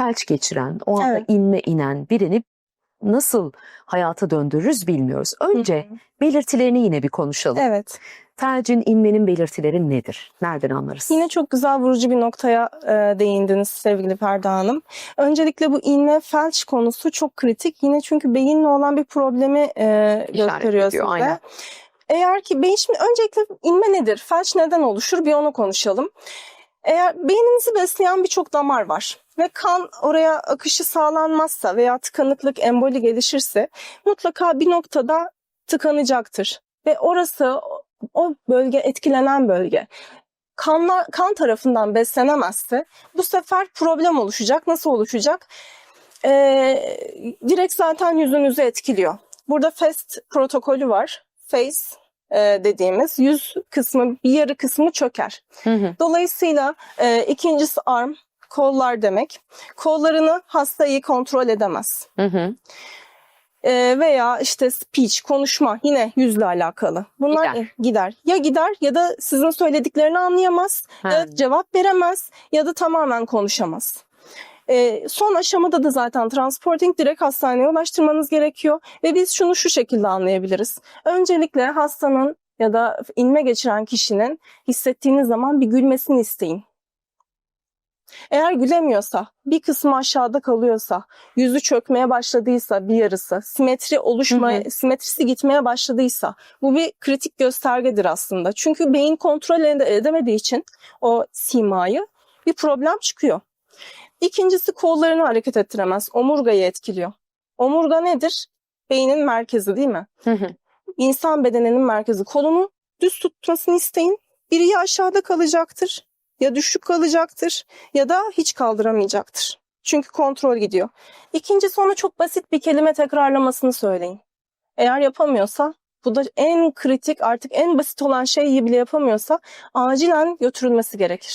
felç geçiren, o anda Evet. inme inen birini nasıl hayata döndürürüz bilmiyoruz. Önce Hı hı. belirtilerini yine bir konuşalım. Evet. Felcin inmenin belirtileri nedir? Nereden anlarız? Yine çok güzel vurucu bir noktaya e, değindiniz sevgili Ferda Hanım. Öncelikle bu inme felç konusu çok kritik. Yine çünkü beyinle olan bir problemi e, gösteriyor ediyor, size. aynen. Eğer ki beyin şimdi öncelikle inme nedir? Felç neden oluşur? Bir onu konuşalım. Eğer beyninizi besleyen birçok damar var ve kan oraya akışı sağlanmazsa veya tıkanıklık, emboli gelişirse mutlaka bir noktada tıkanacaktır. Ve orası o bölge etkilenen bölge kanlar, kan tarafından beslenemezse bu sefer problem oluşacak. Nasıl oluşacak? Ee, direkt zaten yüzünüzü etkiliyor. Burada FAST protokolü var. FACE e, dediğimiz yüz kısmı, bir yarı kısmı çöker. Hı hı. Dolayısıyla e, ikincisi arm, kollar demek. Kollarını hasta iyi kontrol edemez. Hı hı. E, veya işte speech, konuşma yine yüzle alakalı. Bunlar Gider. gider. Ya gider ya da sizin söylediklerini anlayamaz, Ha. ya cevap veremez ya da tamamen konuşamaz. E, son aşamada da zaten transporting direkt hastaneye ulaştırmanız gerekiyor ve biz şunu şu şekilde anlayabiliriz. Öncelikle hastanın ya da inme geçiren kişinin hissettiğiniz zaman bir gülmesini isteyin. Eğer gülemiyorsa, bir kısmı aşağıda kalıyorsa, yüzü çökmeye başladıysa bir yarısı, simetri oluşma, Hı hı. simetrisi gitmeye başladıysa bu bir kritik göstergedir aslında. Çünkü beyin kontrol ede- edemediği için o simayı bir problem çıkıyor. İkincisi kollarını hareket ettiremez. Omurgayı etkiliyor. Omurga nedir? Beynin merkezi değil mi? Hı hı. İnsan bedeninin merkezi. Kolunu düz tutmasını isteyin. Biri ya aşağıda kalacaktır, ya düşük kalacaktır ya da hiç kaldıramayacaktır. Çünkü kontrol gidiyor. İkincisi ona çok basit bir kelime tekrarlamasını söyleyin. Eğer yapamıyorsa bu da en kritik artık en basit olan şeyi bile yapamıyorsa acilen götürülmesi gerekir.